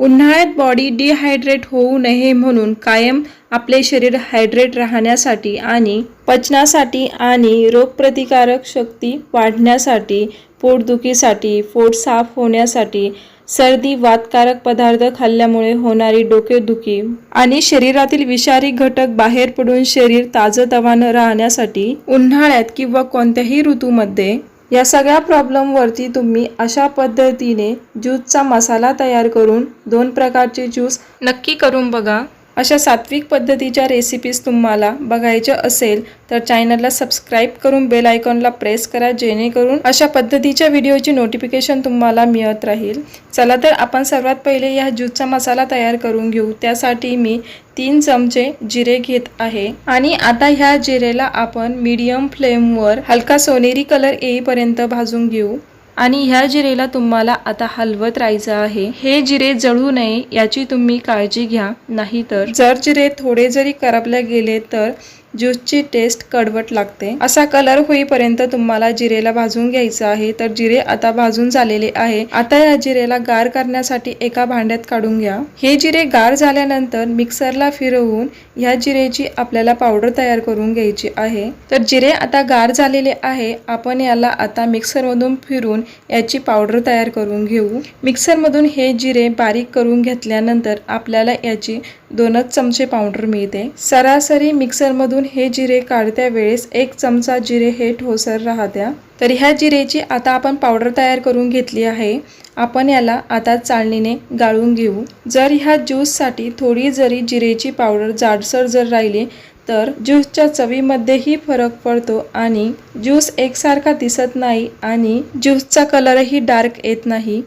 उन्हाळ्यात body dehydrate होऊ नये म्हणून कायम आपले शरीर हायड्रेट राहण्यासाठी आणि पचनासाठी आणि रोगप्रतिकारक शक्ती वाढण्यासाठी पोटदुखीसाठी पोट साफ होण्यासाठी सर्दी वातकारक पदार्थ खाल्ल्यामुळे होणारी डोकेदुखी आणि शरीरातील विषारी घटक बाहेर पडून शरीर ताजतवानं राहण्यासाठी उन्हाळ्यात किंवा कोणत्याही ऋतूमध्ये या सगळ्या प्रॉब्लेमवरती तुम्ही अशा पद्धतीने ज्यूसचा मसाला तयार करून दोन प्रकारचे ज्यूस नक्की करून बघा. अशा सात्विक पद्धतीच्या रेसिपीज तुम्हाला बघायच्या असेल तर चॅनलला सबस्क्राईब करून बेल आयकॉनला प्रेस करा जेणेकरून अशा पद्धतीच्या व्हिडिओची नोटिफिकेशन तुम्हाला मिळत राहील. चला तर आपण सर्वात पहिले या ज्यूसचा मसाला तयार करून घेऊ. त्यासाठी मी तीन चमचे जिरे घेत आहे. आणि आता ह्या जिरेला आपण मीडियम फ्लेमवर हलका सोनेरी कलर येईपर्यंत भाजून घेऊ. आणि ह्या जिरेला तुम्हाला आता हलवत राहायचं आहे. हे जिरे जळू नये याची तुम्ही काळजी घ्या. नाहीतर जर जिरे थोडे जरी करपले गेले तर ज्यूसची टेस्ट कडवट लागते. असा कलर होईपर्यंत तुम्हाला जिरेला भाजून घ्यायचं आहे. तर जिरे आता भाजून झालेले आहे. आता या जिरेला गार करण्यासाठी एका भांड्यात काढून घ्या. हे जिरे गार झाल्यानंतर मिक्सरला फिरवून ह्या जिरेची आपल्याला पावडर तयार करून घ्यायची आहे. तर जिरे आता गार झालेले आहे. आपण याला आता मिक्सरमधून फिरून याची पावडर तयार करून घेऊ. मिक्सरमधून हे जिरे बारीक करून घेतल्यानंतर आपल्याला याची दोनच चमचे पावडर मिळते. सरासरी मिक्सरमधून हे जिरे काढत्या वेळेस एक चमचा जिरे हे ठोसर राहत्या. तर ह्या जिरेची आता आपण पावडर तयार करून घेतली आहे. आपण याला आता चाळणीने गाळून घेऊ. जर ह्या ज्यूससाठी थोडी जरी जिरेची पावडर जाडसर जर राहिली तर ज्यूसच्या चवीमध्येही फरक पडतो आणि ज्यूस एकसारखा दिसत नाही आणि ज्यूसचा कलरही डार्क येत नाही.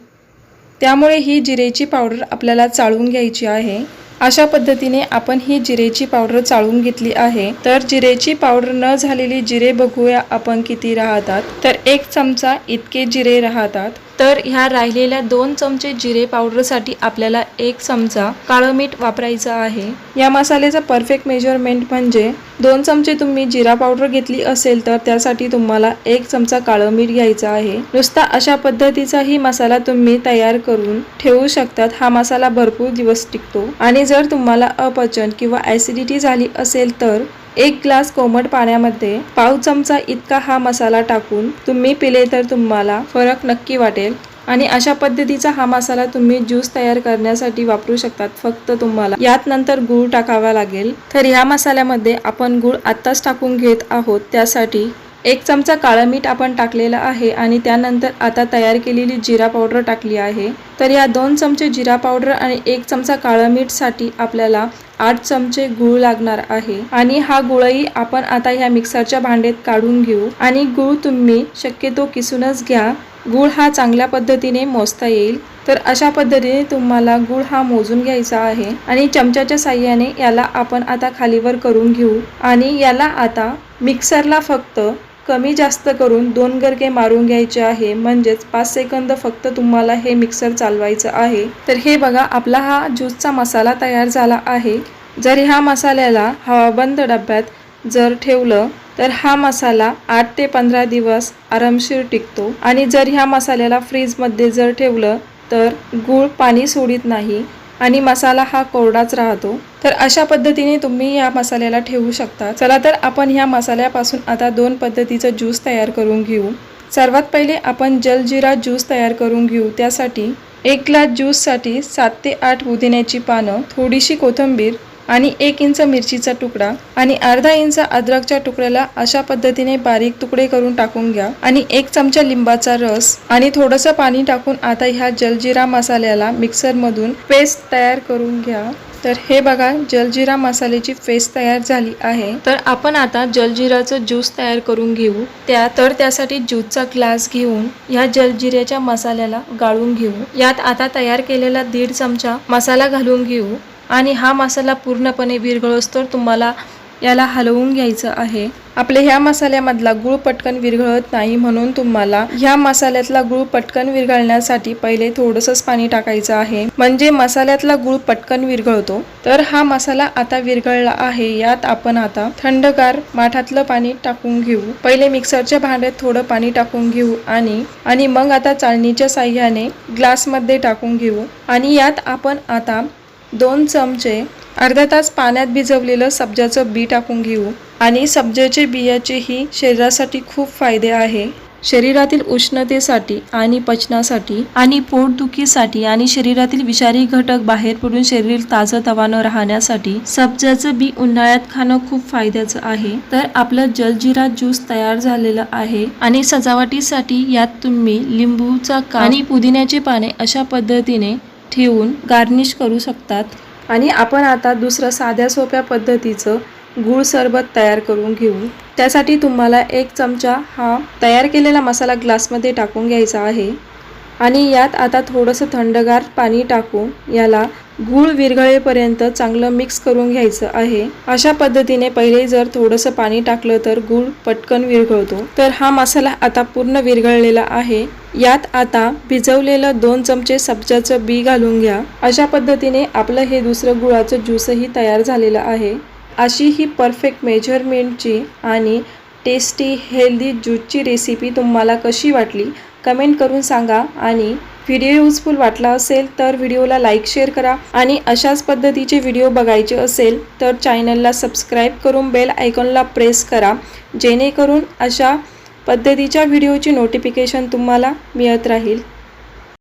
त्यामुळे ही जिरेची पावडर आपल्याला चाळून घ्यायची आहे. अशा पद्धतीने आपण ही जिरेची पावडर चाळून घेतली आहे. तर जिरेची पावडर न झालेली जिरे बघूया आपण किती राहतात. तर एक चमचा इतके जिरे राहतात. तर ह्या राहिलेल्या दोन चमचे जिरे पावडरसाठी आपल्याला एक चमचा काळं मीठ वापरायचं आहे. या मसाल्याचं परफेक्ट मेजरमेंट म्हणजे दोन चमचे तुम्ही जिरा पावडर घेतली असेल तर त्यासाठी तुम्हाला एक चमचा काळं मीठ घ्यायचं आहे. नुसता अशा पद्धतीचाही मसाला तुम्ही तयार करून ठेवू शकतात. हा मसाला भरपूर दिवस टिकतो. आणि जर तुम्हाला अपचन किंवा ॲसिडिटी झाली असेल तर एक ग्लास कोमट पाण्यामध्ये पाव चमचा इतका हा मसाला टाकून तुम्ही पिले तर तुम्हाला फरक नक्की वाटेल. आणि अशा पद्धतीचा हा मसाला तुम्ही ज्यूस तयार करण्यासाठी वापरू शकतात. फक्त तुम्हाला यात नंतर गूळ टाकावा लागेल. तर ह्या मसाल्यामध्ये आपण गूळ आत्ताच टाकून घेत आहोत. त्यासाठी एक चमचा काळं मीठ आपण टाकलेलं आहे आणि त्यानंतर आता तयार केलेली जिरा पावडर टाकली आहे. तर या दोन चमचे जिरा पावडर आणि एक चमचा काळं मीठसाठी आपल्याला आठ चमचे गूळ लागणार आहे. आणि हा गुळही आपण आता ह्या मिक्सरच्या भांडेत काढून घेऊ. आणि गूळ तुम्ही शक्यतो किसूनच घ्या. गूळ हा चांगल्या पद्धतीने मोजता येईल. तर अशा पद्धतीने तुम्हाला गूळ हा मोजून घ्यायचा आहे. आणि चमच्याच्या साह्याने याला आपण आता खालीवर करून घेऊ. आणि याला आता मिक्सरला फक्त कमी जास्त करून दोन गरके मारून घ्यायचे आहे. म्हणजेच पाच सेकंद फक्त तुम्हाला हे मिक्सर चालवायचं आहे. तर हे बघा आपला हा ज्यूसचा मसाला तयार झाला आहे. जर ह्या मसाल्याला हवाबंद डब्यात जर ठेवलं तर हा मसाला आठ ते पंधरा दिवस आरामशीर टिकतो. आणि जर ह्या मसाल्याला फ्रीजमध्ये जर ठेवलं तर गूळ पाणी सोडित नाही. आणि मसाला हा कोरडाच राहतो. तर अशा पद्धतीने तुम्ही या मसाल्याला ठेवू शकता. चला तर आपण ह्या मसाल्यापासून आता दोन पद्धतीचं ज्यूस तयार करून घेऊ. सर्वात पहिले आपण जलजिरा ज्यूस तयार करून घेऊ. त्यासाठी एक ग्लास ज्यूससाठी सात ते आठ पुदिन्याची पानं थोडीशी कोथिंबीर आणि एक इंच मिरचीचा तुकडा आणि अर्धा इंच अद्रकच्या तुकड्याला अशा पद्धतीने बारीक तुकडे करून टाकून घ्या. आणि एक चमचा लिंबाचा रस आणि थोडंसं पाणी टाकून आता ह्या जलजिरा मसाल्याला मिक्सरमधून पेस्ट तयार करून घ्या. तर हे बघा जलजिरा मसाल्याची पेस्ट तयार झाली आहे. तर आपण आता जलजिराचं ज्यूस तयार करून घेऊ. त्या तर त्यासाठी ज्यूसचा ग्लास घेऊन ह्या जलजिऱ्याच्या मसाल्याला गाळून घेऊ. यात आता तयार केलेला दीड चमचा मसाला घालून घेऊ. आणि हा मसाला पूर्णपणे विरघळोस तर तुम्हाला याला हलवून घ्यायचं आहे. आपल्या ह्या मसाल्यामधला गुळ पटकन विरघळत नाही म्हणून तुम्हाला ह्या मसाल्यातला गुळ पटकन विरघळण्यासाठी पहिले थोडंसंच पाणी टाकायचं आहे. म्हणजे मसाल्यातला गुळ पटकन विरघळतो. तर हा मसाला आता विरघळला आहे. यात आपण आता थंडगार माठातलं पाणी टाकून घेऊ. पहिले मिक्सरच्या भांड्यात थोडं पाणी टाकून घेऊ आणि आणि मग आता चाळणीच्या साह्याने ग्लासमध्ये टाकून घेऊ. आणि यात आपण आता दोन चमचे अर्धा तास पाण्यात भिजवलेलं सब्जाचं बी टाकून घेऊ. आणि सब्जाचे बियाचेही शरीरासाठी खूप फायदे आहे. शरीरातील उष्णतेसाठी आणि पचनासाठी आणि पोटदुखीसाठी आणि शरीरातील विषारी घटक बाहेर पडून शरीर ताजं तवानं राहण्यासाठी सब्जाचं बी उन्हाळ्यात खाणं खूप फायद्याचं आहे. तर आपलं जलजिरा ज्यूस तयार झालेलं आहे. आणि सजावटीसाठी यात तुम्ही लिंबूचा का आणि पुदिन्याचे पाने अशा पद्धतीने ठेवून गार्निश करू शकतात. आणि आपण आता दुसरं साध्या सोप्या पद्धतीचं गूळ सरबत तयार करून घेऊ. त्यासाठी तुम्हाला एक चमचा हा तयार केलेला मसाला ग्लासमध्ये टाकून घ्यायचा आहे. आणि यात आता थोडंसं थंडगार पाणी टाकून याला गूळ विरघळेपर्यंत चांगलं मिक्स करून घ्यायचं आहे. अशा पद्धतीने पहिले जर थोडंसं पाणी टाकलं तर गूळ पटकन विरघळतो. तर हा मसाला आता पूर्ण विरघळलेला आहे. यात आता भिजवलेलं दोन चमचे सब्जाचं बी घालून घ्या. अशा पद्धतीने आपलं हे दुसरं गुळाचं ज्यूसही तयार झालेलं आहे. अशी ही परफेक्ट मेजरमेंटची आणि टेस्टी हेल्दी ज्यूसची रेसिपी तुम्हाला कशी वाटली? कमेंट करून सांगा आणि व्हिडिओ युजफुल वाटला असेल तर व्हिडिओला लाईक शेअर करा आणि अशाच पद्धतीचे व्हिडिओ बघायचे असेल तर चॅनलला सबस्क्राईब करून बेल आयकॉनला प्रेस करा. जेणेकरून अशा पद्धतीच्या व्हिडिओची नोटिफिकेशन तुम्हाला मिळत राहील.